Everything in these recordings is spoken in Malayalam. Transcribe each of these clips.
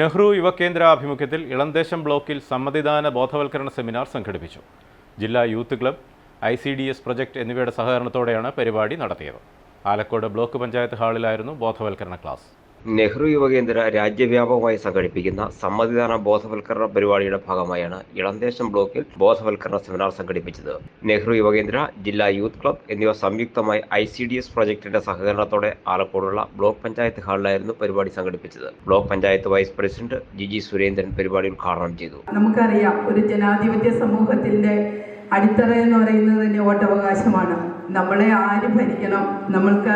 നെഹ്റു യുവകേന്ദ്ര ആഭിമുഖ്യത്തിൽ ഇളന്തേശം ബ്ലോക്കിൽ സമ്മതിദാന ബോധവൽക്കരണ സെമിനാർ സംഘടിപ്പിച്ചു. ജില്ലാ youth club I C D S project എന്നിവയുടെ സഹകരണത്തോടെയാണ് പരിപാടി നടത്തിയത്. ആലക്കോട് ബ്ലോക്ക് പഞ്ചായത്ത് ഹാളിലായിരുന്നു ബോധവൽക്കരണ ക്ലാസ്. നെഹ്റു യുവകേന്ദ്ര രാജ്യവ്യാപകമായി സംഘടിപ്പിക്കുന്ന സമ്മതിദാന ബോധവൽക്കരണ പരിപാടിയുടെ ഭാഗമായാണ് ഇളന്തേശം ബ്ലോക്കിൽ ബോധവൽക്കരണ സെമിനാർ സംഘടിപ്പിച്ചത്. നെഹ്റു യുവകേന്ദ്ര ജില്ലാ യൂത്ത് ക്ലബ് എന്നിവ സംയുക്തമായി ഐ സി ഡി എസ് പ്രൊജക്ടിന്റെ സഹകരണത്തോടെ ആലക്കോടുള്ള ബ്ലോക്ക് പഞ്ചായത്ത് ഹാളിലായിരുന്നു പരിപാടി സംഘടിപ്പിച്ചത്. Block panchayat vice president Jiji Surendran പരിപാടി ഉദ്ഘാടനം ചെയ്തു. നമുക്കറിയാം ഒരു ജനാധിപത്യ സമൂഹത്തിന്റെ അടിത്തറ എന്ന് പറയുന്നത് തന്നെ വോട്ടവകാശമാണ് നമ്മളെ ആര് ഭരിക്കണം? നമ്മൾക്ക്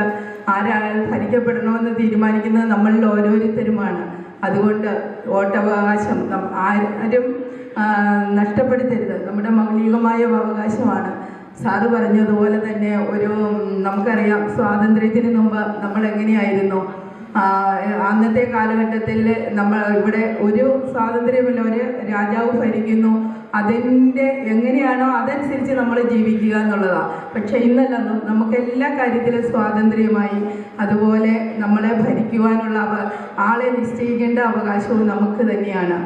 ആരാൾ ഭരിക്കപ്പെടണമെന്ന് തീരുമാനിക്കുന്നത് നമ്മളിൽ ഓരോരുത്തരുമാണ്. അതുകൊണ്ട് വോട്ടവകാശം ആരും നഷ്ടപ്പെടുത്തരുത്. നമ്മുടെ മൗലികമായ അവകാശമാണ്. സാറ് പറഞ്ഞതുപോലെ തന്നെ ഒരു നമുക്കറിയാം സ്വാതന്ത്ര്യത്തിന് മുമ്പ് നമ്മൾ എങ്ങനെയായിരുന്നു അന്നത്തെ കാലഘട്ടത്തിൽ നമ്മൾ ഇവിടെ ഒരു സ്വാതന്ത്ര്യമില്ല ഒരു രാജാവ് ഭരിക്കുന്നു. അതിന്റെ എങ്ങനെയാണോ അതനുസരിച്ച് നമ്മൾ ജീവിക്കുക എന്നുള്ളതാണ് പക്ഷേ ഇന്നല്ല നമുക്ക് എല്ലാ കാര്യത്തിലും സ്വാതന്ത്ര്യമായി അതുപോലെ നമ്മളെ ഭരിക്കുവാനുള്ള ആളെ നിശ്ചയിക്കേണ്ട അവകാശവും നമുക്ക് തന്നെയാണ്.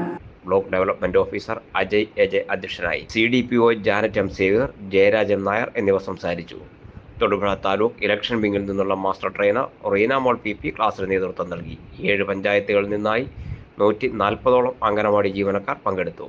Block development officer Ajay A J അധ്യക്ഷനായി. C D P O Janet M Jayarajan Nair എന്നിവർ സംസാരിച്ചു. തൊടുപുഴ താലൂക്ക് ഇലക്ഷൻ വിങ്ങിൽ നിന്നുള്ള master trainer Reena Mol P P ക്ലാസ്സിന് നേതൃത്വം നൽകി. ഏഴ് പഞ്ചായത്തുകളിൽ നിന്നായി നൂറ്റി നാൽപ്പതോളം അംഗനവാടി ജീവനക്കാർ പങ്കെടുത്തു.